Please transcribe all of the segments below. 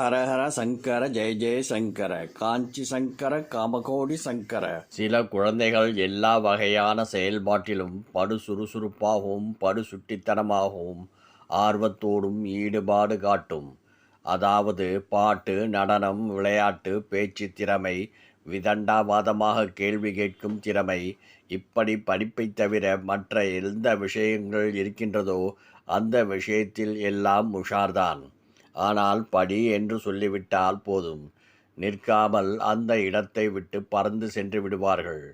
ஹரஹர சங்கர ஜெய ஜெய சங்கர காஞ்சி சங்கர காமகோடி சங்கர. சில குழந்தைகள் எல்லா வகையான செயல்பாட்டிலும் படு சுறுசுறுப்பாகவும் படு சுட்டித்தனமாகவும் ஆர்வத்தோடும் ஈடுபாடு காட்டும். அதாவது பாட்டு நடனம் விளையாட்டு பேச்சு திறமை விதண்டாவாதமாக கேள்வி கேட்கும் திறமை இப்படி படிப்பைத் தவிர மற்ற எந்த விஷயங்கள் இருக்கின்றதோ அந்த விஷயத்தில் எல்லாம் உஷார்தான். ஆனால் படி என்று சொல்லிவிட்டால் போதும். நிற்காமல் அந்த இடத்தை விட்டு பறந்து சென்று விடுவார்கள்.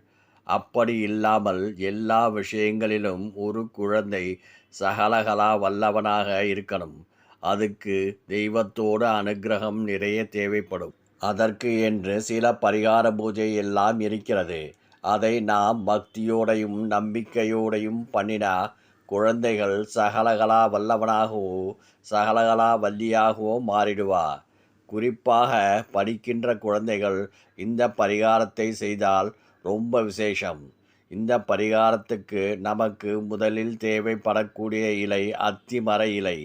அப்படி இல்லாமல் எல்லா விஷயங்களிலும் ஒரு குழந்தை சகலகலா வல்லவனாக இருக்கணும். அதுக்கு தெய்வத்தோட அனுக்கிரகம் நிறைய தேவைப்படும். அதற்கு என்று சில பரிகார பூஜை எல்லாம் இருக்கிறது. அதை நாம் பக்தியோடையும் நம்பிக்கையோடையும் பண்ணினா குழந்தைகள் சகலகலா வல்லவனாகவோ சகலகலா வல்லியாகவோ மாறிடுவா. குறிப்பாக படிக்கின்ற குழந்தைகள் இந்த பரிகாரத்தை செய்தால் ரொம்ப விசேஷம். இந்த பரிகாரத்துக்கு நமக்கு முதலில் தேவைப்படக்கூடிய இலை அத்திமர இலை.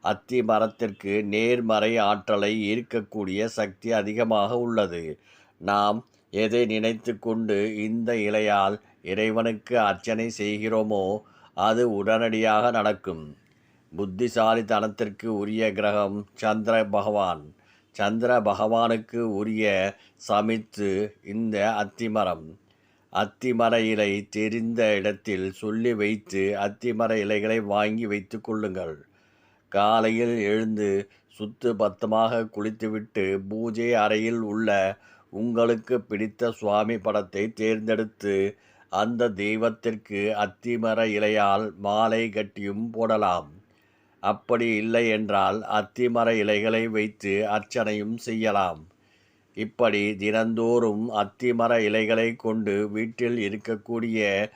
அத்தி மரத்திற்கு நேர்மறை ஆற்றலை ஈர்க்கக்கூடிய சக்தி அதிகமாக உள்ளது. நாம் எதை நினைத்து கொண்டு இந்த இலையால் இறைவனுக்கு அர்ச்சனை செய்கிறோமோ அது உடனடியாக நடக்கும். புத்திசாலித்தனத்திற்கு உரிய கிரகம் சந்திர பகவான். சந்திர பகவானுக்கு உரிய சமித்து இந்த அத்திமரம். அத்திமர இலை தெரிந்த இடத்தில் சொல்லி வைத்து அத்திமர இலைகளை வாங்கி வைத்து கொள்ளுங்கள். காலையில் எழுந்து சுத்து பத்தமாக குளித்துவிட்டு பூஜை அறையில் உள்ள உங்களுக்கு பிடித்த சுவாமி படத்தை தேர்ந்தெடுத்து அந்த தெய்வத்திற்கு அத்திமர இலையால் மாலை கட்டியும் போடலாம். அப்படி இல்லை என்றால் அத்திமர இலைகளை வைத்து அர்ச்சனையும் செய்யலாம். இப்படி தினந்தோறும் அத்திமர இலைகளை கொண்டு வீட்டில் இருக்கக்கூடிய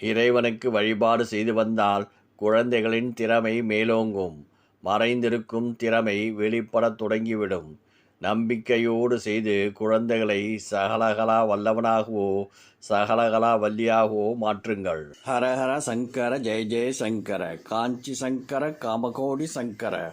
இறைவனுக்கு வழிபாடு செய்து வந்தால் குழந்தைகளின் திறமை மேலோங்கும். மறைந்திருக்கும் திறமை வெளிப்படத் தொடங்கிவிடும். நம்பிக்கையோடு செய்து குழந்தைகளை சகலகலா வல்லவனாகவோ சகலகலா வல்லியாகவோ மாற்றுங்கள். ஹரஹர சங்கர ஜெய ஜெய சங்கர காஞ்சி சங்கர காமகோடி சங்கர.